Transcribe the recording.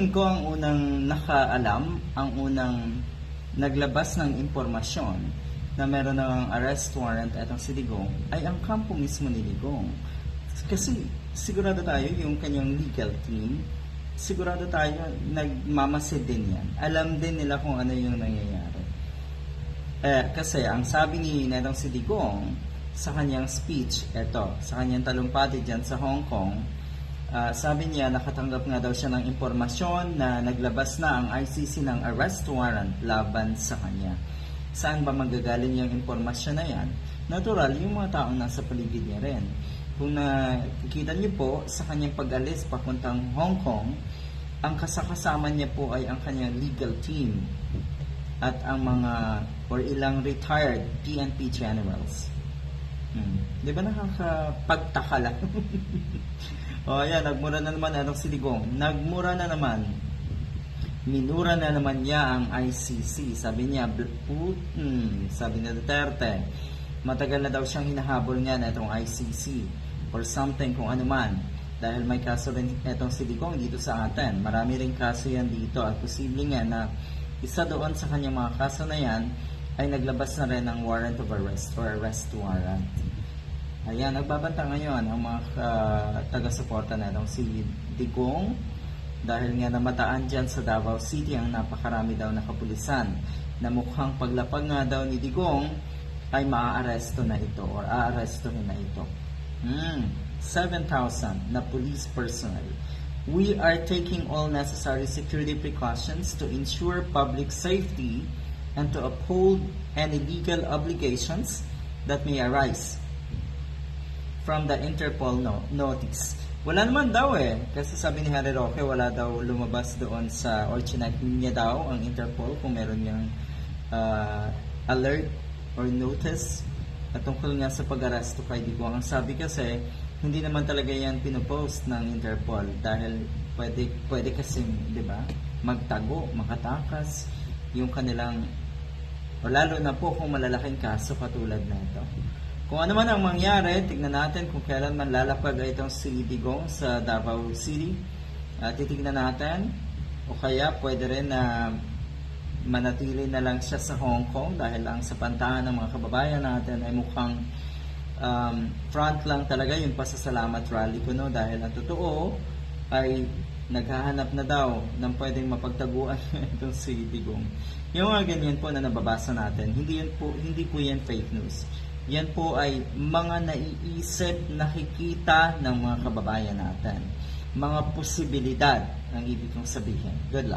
tingin ko ang unang nakaalam, ang unang naglabas ng impormasyon na meron ng arrest warrant at ang si Digong ay ang kampo mismo ni Digong. Kasi sigurado tayo yung kanyang legal team, sigurado tayo nagmamasid din yan. Alam din nila kung ano yung nangyayari. Eh, kasi ang sabi ni Netong si sa kanyang speech, eto, sa kanyang talumpati dyan sa Hong Kong, ah, sabi niya nakatanggap nga daw siya ng impormasyon na naglabas na ang ICC ng arrest warrant laban sa kanya. Saan ba magagaling yung impormasyon na yan? Natural, yung mga taong nasa paligid niya rin. Kung nakikita niyo po sa kanyang pag-alis papuntang Hong Kong, ang kasakasama niya po ay ang kanyang legal team at ang mga or ilang retired PNP generals. Hmm. Di ba nakakapagtaka lang? o ayan, nagmura na naman anong siligong. Nagmura na naman. Minura na naman niya ang ICC. Sabi niya, hmm, sabi ni Duterte, matagal na daw siyang hinahabol nga na itong ICC or something kung ano man. Dahil may kaso rin itong si Digong dito sa atin. Marami rin kaso yan dito at posible nga na isa doon sa kanyang mga kaso na yan ay naglabas na rin ng warrant of arrest or arrest warrant. Ayan, nagbabanta ngayon ang mga ka- taga-suporta na si Digong dahil nga namataan dyan sa Davao City ang napakarami daw na kapulisan na mukhang paglapag nga daw ni Digong ay maaaresto na ito or aarestohin na ito. Hmm, 7,000 na police personnel. We are taking all necessary security precautions to ensure public safety and to uphold any legal obligations that may arise from the Interpol no- notice. Wala naman daw eh. Kasi sabi ni Harry Roque, wala daw lumabas doon sa, or niya daw ang Interpol kung meron niyang ah, alert or notice at tungkol nga sa pag-aresto kay Digong. Ang sabi kasi, hindi naman talaga yan pinopost ng Interpol dahil pwede, pwede kasi, di ba, magtago, makatakas yung kanilang o lalo na po kung malalaking kaso katulad na ito. Kung ano man ang mangyari, tignan natin kung kailan man lalapag itong si sa Davao City. At titignan natin o kaya pwede rin na manatili na lang siya sa Hong Kong dahil ang sa pantahan ng mga kababayan natin ay mukhang um, front lang talaga yung pasasalamat rally ko no dahil ang totoo ay naghahanap na daw ng pwedeng mapagtaguan itong si Digong. Yung mga ganyan po na nababasa natin, hindi yan po hindi po yan fake news. Yan po ay mga naiisip, nakikita ng mga kababayan natin. Mga posibilidad ang ibig kong sabihin. Good luck.